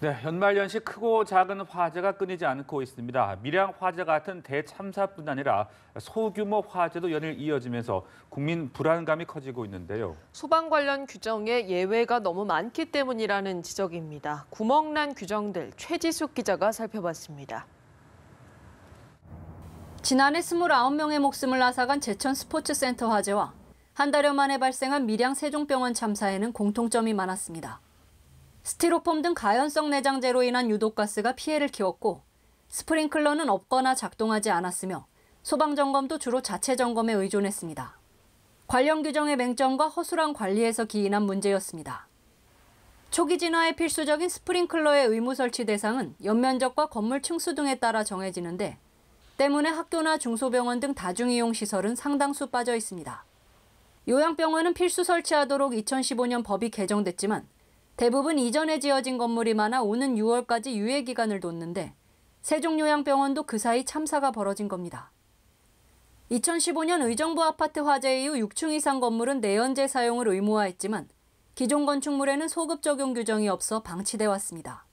네, 연말연시 크고 작은 화재가 끊이지 않고 있습니다. 밀양 화재 같은 대참사뿐 아니라 소규모 화재도 연일 이어지면서 국민 불안감이 커지고 있는데요. 소방 관련 규정에 예외가 너무 많기 때문이라는 지적입니다. 구멍난 규정들 최지숙 기자가 살펴봤습니다. 지난해 29명의 목숨을 앗아간 제천 스포츠센터 화재와 한 달여 만에 발생한 밀양 세종병원 참사에는 공통점이 많았습니다. 스티로폼 등 가연성 내장재로 인한 유독가스가 피해를 키웠고 스프링클러는 없거나 작동하지 않았으며 소방점검도 주로 자체 점검에 의존했습니다. 관련 규정의 맹점과 허술한 관리에서 기인한 문제였습니다. 초기 진화에 필수적인 스프링클러의 의무 설치 대상은 연면적과 건물 층수 등에 따라 정해지는데 때문에 학교나 중소병원 등 다중이용 시설은 상당수 빠져 있습니다. 요양병원은 필수 설치하도록 2015년 법이 개정됐지만 대부분 이전에 지어진 건물이 많아 오는 6월까지 유예 기간을 뒀는데 세종요양병원도 그 사이 참사가 벌어진 겁니다. 2015년 의정부 아파트 화재 이후 6층 이상 건물은 내연재 사용을 의무화했지만 기존 건축물에는 소급 적용 규정이 없어 방치돼 왔습니다.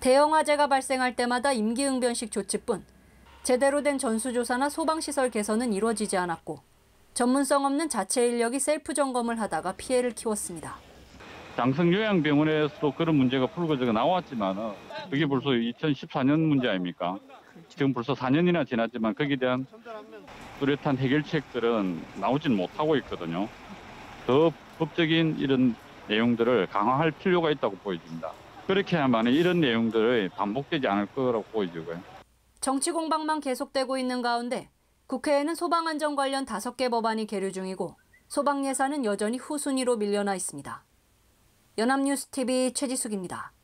대형 화재가 발생할 때마다 임기응변식 조치뿐 제대로 된 전수조사나 소방시설 개선은 이루어지지 않았고 전문성 없는 자체 인력이 셀프 점검을 하다가 피해를 키웠습니다. 장성요양병원에서도 그런 문제가 불거져가 나왔지만 그게 벌써 2014년 문제 아닙니까? 지금 벌써 4년이나 지났지만 거기에 대한 뚜렷한 해결책들은 나오진 못하고 있거든요. 더 법적인 이런 내용들을 강화할 필요가 있다고 보여집니다. 그렇게 해야만 이런 내용들이 반복되지 않을 거라고 보여지고요. 정치 공방만 계속되고 있는 가운데 국회에는 소방안전 관련 5개 법안이 계류 중이고 소방 예산은 여전히 후순위로 밀려나 있습니다. 연합뉴스 TV 최지숙입니다.